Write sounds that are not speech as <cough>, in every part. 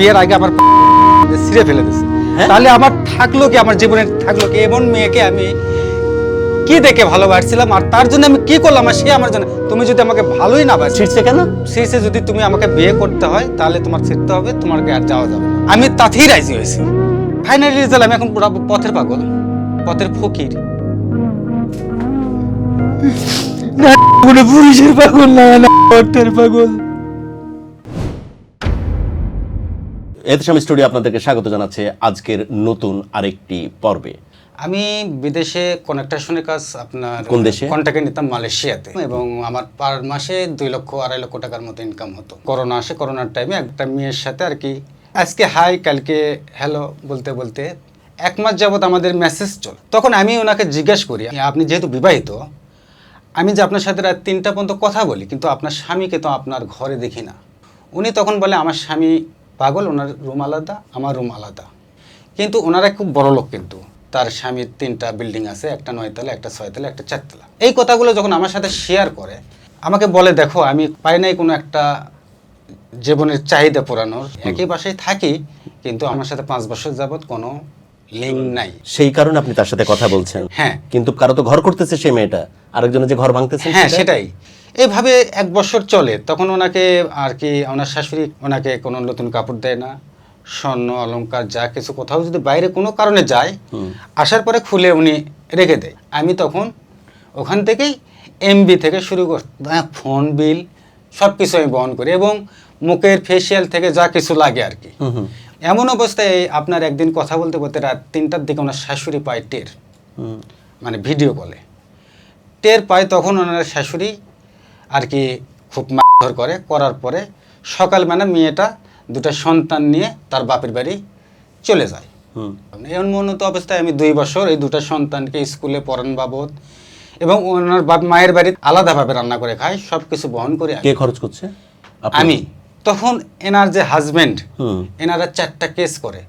বিয়ের আগে আমার ছিঁড়ে ফেলে দিছে। হ্যাঁ? তাহলে আমার থাকল কি? আমার জীবনে থাকল কি? এমন মেয়েকে আমি কি দেখে ভালোবাসছিলাম? আর তার জন্য আমি কি করলাম? আর সে আমার জন্য তুমি যদি আমাকে ভালোই না বাসি ছিটছে কেন? শেষে যদি তুমি আমাকে বিয়ে করতে হয় তাহলে তোমার ছিটতে হবে তোমাকে আর যাওয়া যাবে না। আমি তাতেই রাজি হয়েছি। ফাইনালি রেজাল্ট আমি এখন পুরো পথের পাগল। পথের ফকির। পুরুষের পাগল না অর্থের পাগল। এতসাম স্টুডিও আপনাদেরকে স্বাগত জানাচ্ছে আজকের নতুন আরেকটি পর্বে। আমি বিদেশে কনেকট্রেশনের কাজ আপনার কোন দেশে? কন্ট্যাক্টে নিতাম মালয়েশিয়াতে এবং আমার পার মাসে দুই লক্ষ আড়াই লক্ষ টাকার মতো ইনকাম হতো। করোনা আসে করোনার টাইমে একটা মেয়ের সাথে আর কি আজকে হাই কালকে হ্যালো বলতে বলতে এক মাস যাবত আমাদের মেসেজ চল। তখন আমি ওনাকে জিজ্ঞেস করি আপনি যেহেতু বিবাহিত আমি যে আপনার সাথে রাত তিনটা পর্যন্ত কথা বলি কিন্তু আপনার স্বামীকে তো আপনার ঘরে দেখি না। উনি তখন বলে আমার স্বামী পাগল ওনার রুম আলাদা আমার রুম আলাদা। কিন্তু ওনারা খুব বড় লোক কিন্তু। তার স্বামীর তিনটা বিল্ডিং আছে একটা নয়তলা একটা ছয়তলা একটা চারতলা। এই কথাগুলো যখন আমার সাথে শেয়ার করে আমাকে বলে দেখো আমি পাই নাই কোনো একটা জীবনের চাহিদা পোড়ানোর একই বাসায় থাকি কিন্তু আমার সাথে পাঁচ বছর যাবৎ কোনো লিঙ্ক নাই। সেই কারণে আপনি তার সাথে কথা বলছেন। হ্যাঁ। কিন্তু কারও তো ঘর করতেছে সেই মেয়েটা। আরেকজনের যে ঘর ভাঙতেছে হ্যাঁ সেটাই। এইভাবে এক বছর চলে তখন ওনাকে আর কি ওনার শাশুড়ি ওনাকে কোনো নতুন কাপড় দেয় না। স্বর্ণ অলংকার যা কিছু কোথাও যদি বাইরে কোনো কারণে যায় আসার পরে খুলে উনি রেখে দেয়। আমি তখন ওখান থেকেই এমবি থেকে শুরু কর ফোন বিল সব কিছু আমি বহন করি এবং মুখের ফেসিয়াল থেকে যা কিছু লাগে আর কি। এমন অবস্থায় আপনার একদিন কথা বলতে বলতে রাত তিনটার দিকে ওনার শাশুড়ি পায় টের মানে ভিডিও কলে। টের পায় তখন ওনার শাশুড়ি আর কি খুব মারধর করে করার পরে সকালবেলা মেয়েটা দুটো সন্তান নিয়ে তার বাপের বাড়ি চলে যায়। এমন মনত অবস্থায় আমি দুই বছর এই দুটো সন্তানকে স্কুলে পড়ান বাবদ এবং ওনার বাপ মায়ের বাড়ি আলাদাভাবে রান্না করে খায় সব কিছু বহন করে কে খরচ করছে? আমি। তখন এনার যে হাজবেন্ড এনারা চারটা কেস করে।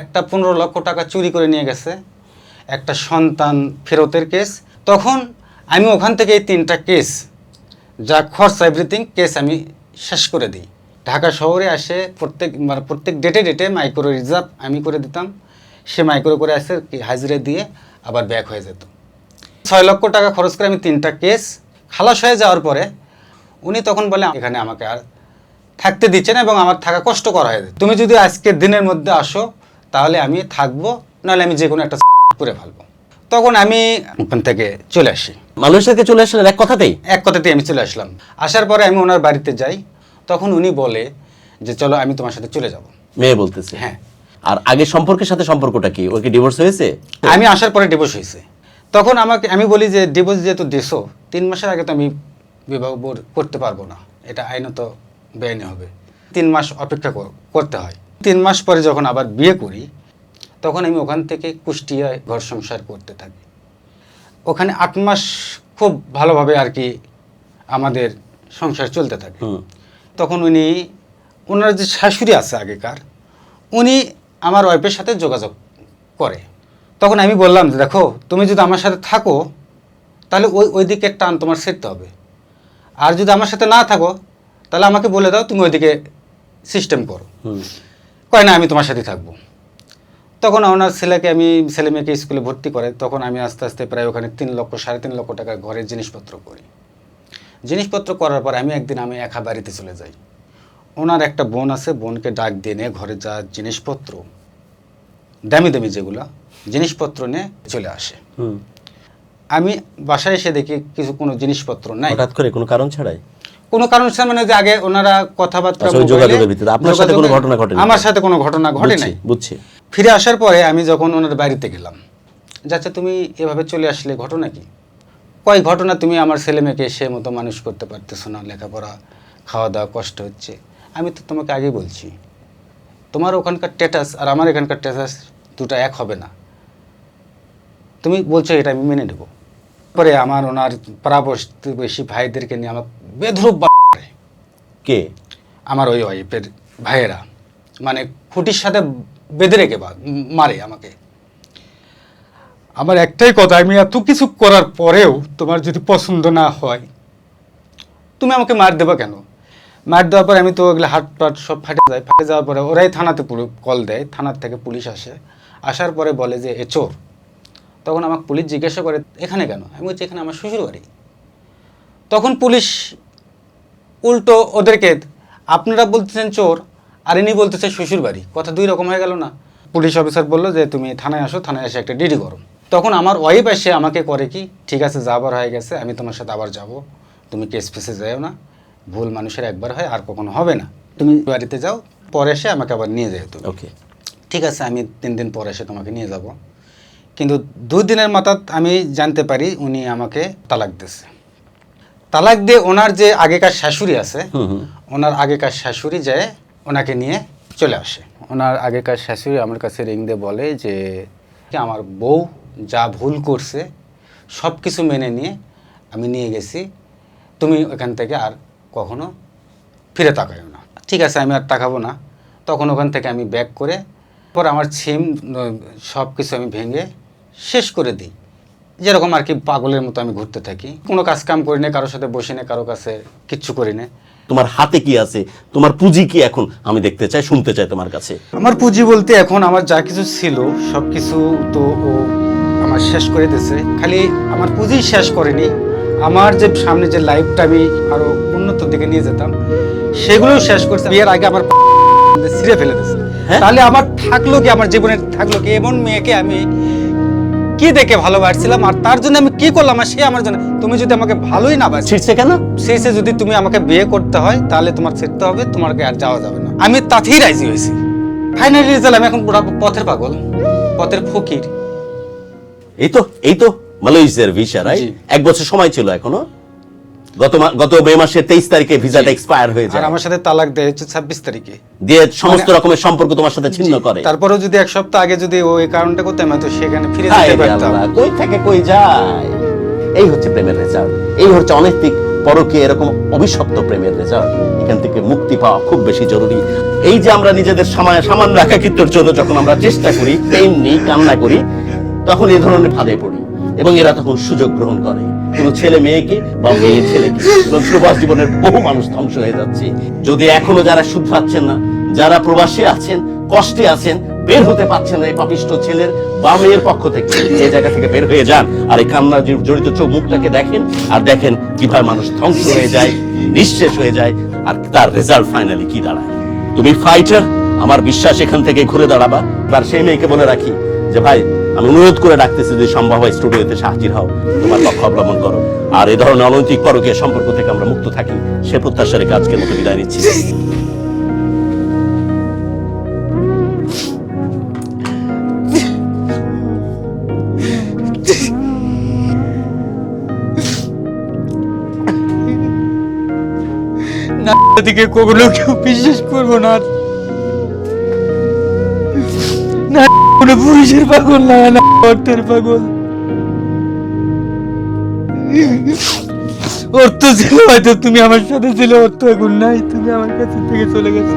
একটা পনেরো লক্ষ টাকা চুরি করে নিয়ে গেছে একটা সন্তান ফেরতের কেস তখন আমি ওখান থেকে এই তিনটা কেস যা খরচ এভরিথিং কেস আমি শেষ করে দিই। ঢাকা শহরে আসে প্রত্যেক মানে প্রত্যেক ডেটে ডেটে মাইক্রো রিজার্ভ আমি করে দিতাম। সে মাইক্রো করে আসে হাজিরে দিয়ে আবার ব্যাক হয়ে যেত। ছয় লক্ষ টাকা খরচ করে আমি তিনটা কেস খালাস হয়ে যাওয়ার পরে উনি তখন বলে এখানে আমাকে আর থাকতে দিচ্ছে না এবং আমার থাকা কষ্ট করা হয়ে যায় তুমি যদি আজকের দিনের মধ্যে আসো তাহলে আমি থাকব নাহলে আমি যে কোনো একটা <laughs> করে ফেলব। তখন আমি ওখান থেকে চলে আসি। মালয়েশিয়াকে চলে আসলেন এক কথাতেই? এক কথাতেই আমি চলে আসলাম। আসার পরে আমি ওনার বাড়িতে যাই। তখন উনি বলে যে চলো আমি তোমার সাথে চলে যাব। মেয়ে বলতেছে। হ্যাঁ। আর আগের সম্পর্কের সাথে সম্পর্কটা কি? ওর কি ডিভোর্স হয়েছে? আমি আসার পরে ডিভোর্স হয়েছে। তখন আমাকে আমি বলি যে ডিভোর্স যেহেতু দেশো তিন মাসের আগে তো আমি বিবাহ করতে পারব না। এটা আইনত বেআইনি হবে। তিন মাস অপেক্ষা কর- করতে হয়। তিন মাস পরে যখন আবার বিয়ে করি তখন আমি ওখান থেকে কুষ্টিয়ায় ঘর সংসার করতে থাকি। ওখানে আট মাস খুব ভালোভাবে আর কি আমাদের সংসার চলতে থাকে। তখন উনি ওনার যে শাশুড়ি আছে আগেকার উনি আমার ওয়াইফের সাথে যোগাযোগ করে। তখন আমি বললাম যে দেখো তুমি যদি আমার সাথে থাকো তাহলে ওই ওই দিকের টান তোমার সেরতে হবে। আর যদি আমার সাথে না থাকো তাহলে আমাকে বলে দাও তুমি ওইদিকে সিস্টেম করো। কয় না আমি তোমার সাথে থাকব। তখন ওনার ছেলেকে আমি ছেলে মেয়েকে স্কুলে ভর্তি করে তখন আমি আস্তে আস্তে প্রায় ওখানে তিন লক্ষ সাড়ে তিন লক্ষ টাকার ঘরের জিনিসপত্র করি। জিনিসপত্র করার পর আমি একদিন আমি একা বাড়িতে চলে যাই। ওনার একটা বোন আছে বোনকে ডাক দিয়ে নিয়ে ঘরে যা জিনিসপত্র দামি দামি যেগুলো জিনিসপত্র নিয়ে চলে আসে। হুম। আমি বাসায় এসে দেখি কিছু কোনো জিনিসপত্র নাই। হঠাৎ করে কোনো কারণ ছাড়াই? কোনো কারণ মানে যে আগে ওনারা কথাবার্তা আচ্ছা, যোগাযোগের ভিত্তিতে। আপনার সাথে কোনো ঘটনা ঘটেনি? আমার সাথে কোনো ঘটনা ঘটে নাই বুঝছি। ফিরে আসার পরে আমি যখন ওনার বাড়িতে গেলাম যাচ্ছে তুমি এভাবে চলে আসলে ঘটনা কি? কয় ঘটনা তুমি আমার ছেলে মেয়েকে সে মতো মানুষ করতে পারতেছো না? লেখাপড়া খাওয়া দাওয়া কষ্ট হচ্ছে। আমি তো তোমাকে আগেই বলছি তোমার ওখানকার স্ট্যাটাস আর আমার এখানকার স্ট্যাটাস দুটো এক হবে না। তুমি বলছো এটা আমি মেনে নেব। পরে আমার ওনার পাড়াপড়শি ভাইদেরকে নিয়ে আমার বেধরূপ কে? আমার ওই ওয়াইফের ভাইয়েরা। মানে খুঁটির সাথে বেঁধে রেখে মারে আমাকে। আমার একটাই কথা আমি এত কিছু করার পরেও তোমার যদি পছন্দ না হয় তুমি আমাকে মার দেবা কেন? মার দেওয়ার পরে আমি তো ওগুলো হাট পাট সব ফাটে যায়। ফাটে যাওয়ার পরে ওরাই থানাতে কল দেয়। থানার থেকে পুলিশ আসে। আসার পরে বলে যে এ চোর। তখন আমাকে পুলিশ জিজ্ঞাসা করে এখানে কেন? আমি বলছি এখানে আমার শ্বশুর বাড়ি তখন পুলিশ উল্টো ওদেরকে আপনারা বলতেছেন চোর আর ইনি বলতেছে শ্বশুর বাড়ি। কথা দুই রকম হয়ে গেল না। পুলিশ অফিসার বলল যে তুমি থানায় আসো থানায় এসে একটা ডিডি করো। তখন আমার ওয়াইফ এসে আমাকে করে কি ঠিক আছে যাবার হয়ে গেছে আমি তোমার সাথে আবার যাব। তুমি কেস ফেসে যাও না ভুল মানুষের একবার হয় আর কখনো হবে না। তুমি বাড়িতে যাও পরে এসে আমাকে আবার নিয়ে যাও তুমি। ওকে ঠিক আছে আমি তিন দিন পরে এসে তোমাকে নিয়ে যাব। কিন্তু দুদিনের মাথাত আমি জানতে পারি উনি আমাকে তালাক দিয়েছে। তালাক দিয়ে ওনার যে আগেকার শাশুড়ি আছে হুম হুম। ওনার আগেকার শাশুড়ি যায় ওনাকে নিয়ে চলে আসে। ওনার আগেকার শাশুড়ি আমার কাছে রিং দিয়ে বলে যে যে আমার বউ যা ভুল করছে সব কিছু মেনে নিয়ে আমি নিয়ে গেছি তুমি ওখান থেকে আর কখনো ফিরে তাকাইও না। ঠিক আছে আমি আর তাকাবো না। তখন ওখান থেকে আমি ব্যাক করে পর আমার ছিম সব কিছু আমি ভেঙে শেষ করে দিই। যেরকম আর কি পাগলের মতো আমি ঘুরতে থাকি। কোনো কাজ কাম করি না কারোর সাথে বসি না কারও কাছে কিচ্ছু করি না তোমার হাতে কি আছে? তোমার পুঁজি কি এখন? আমি দেখতে চাই শুনতে চাই তোমার কাছে। আমার পুঁজি বলতে এখন আমার যা কিছু ছিল সব কিছু তো ও আমার শেষ করে দিয়েছে। খালি আমার পুঁজি শেষ করেনি। আমার যে সামনে যে লাইফটা আমি আরও উন্নত দিকে নিয়ে যেতাম সেগুলোও শেষ করছে। বিয়ের আগে আমার ছিঁড়ে ফেলে দিয়েছে। হ্যাঁ? তাহলে আমার থাকল কি আমার জীবনে থাকল কি এমন মেয়েকে আমি কি দেখে ভালোবাসছিলাম আর তার জন্য আমি কি করলাম আর সে আমার জন্য? তুমি যদি আমাকে ভালোই না বাস ছিটছে কেন? শেষে যদি তুমি আমাকে বিয়ে করতে হয় তাহলে তোমার ছিটতে হবে তোমাকে আর যাওয়া যাবে না। আমি তাতেই রাজি হয়েছি। ফাইনাল রেজাল্ট আমি এখন পুরা পথের পাগল পথের ফকির। এই তো এই তো মালয়েশিয়ার ভিসা রাইট। এক বছর সময় ছিল এখনও? গত গত মে মাসের তেইশ তারিখে ভিসাটা এক্সপায়ার হয়ে যায়। আমার সাথে তালাক দেয় হচ্ছে ছাব্বিশ তারিখে। দিয়ে সমস্ত মানে- রকমের সম্পর্ক তোমার সাথে ছিন্ন করে। তারপরেও যদি এক সপ্তাহ আগে যদি ওই কারণটা করতাম হয়তো সেখানে ফিরে যেতে পারতাম। কই থেকে কই যায়? এই হচ্ছে প্রেমের রেজাল্ট। এই হচ্ছে অনৈতিক পরকে এরকম অভিশপ্ত প্রেমের রেজাল্ট। এখান থেকে মুক্তি পাওয়া খুব বেশি জরুরি। এই যে আমরা নিজেদের সময় সামান্য একাকিত্বের জন্য যখন আমরা চেষ্টা করি প্রেম নেই কান্না করি তখন এই ধরনের ফাঁদে পড়ি। এবং এরা তখন সুযোগ গ্রহণ করে। কোনো ছেলে মেয়েকে বা মেয়ে ছেলেকে প্রবাস জীবনের বহু মানুষ ধ্বংস হয়ে যাচ্ছে। যদি এখনও যারা সুদ পাচ্ছেন না, যারা প্রবাসে আছেন, কষ্টে আছেন, বের হতে পারছেন না এই পাপিষ্ট ছেলের বা মেয়ের পক্ষ থেকে এই জায়গা থেকে বের হয়ে যান, আর এই কান্না জড়িত চোখ মুখটাকে দেখেন, আর দেখেন কীভাবে মানুষ ধ্বংস হয়ে যায়, নিঃশেষ হয়ে যায়, আর তার রেজাল্ট ফাইনালি কি দাঁড়ায়? তুমি ফাইটার আমার বিশ্বাস এখান থেকে ঘুরে দাঁড়াবা। তার সেই মেয়েকে বলে রাখি যে, ভাই আমি অনুরোধ করে ডাকতেছি যে সম্ভব হয় স্টুডিওতে হাজির হও, তোমার লক্ষ্য অবলম্বন করো। আর এই ধরনের অনৈতিক পরকীয় সম্পর্ক থেকে আমরা মুক্ত থাকি, সে প্রত্যাশা রেখে আজকের মতো বিদায় নিচ্ছি। দিকে কখনো কেউ বিশ্বাস করব না। কোনো পুরুষের পাগল না অর্থের পাগল। অর্থ ছিল হয়তো, তুমি আমার সাথে ছিল, অর্থ এখন নাই, তুমি আমার কাছে থেকে চলে গেছো।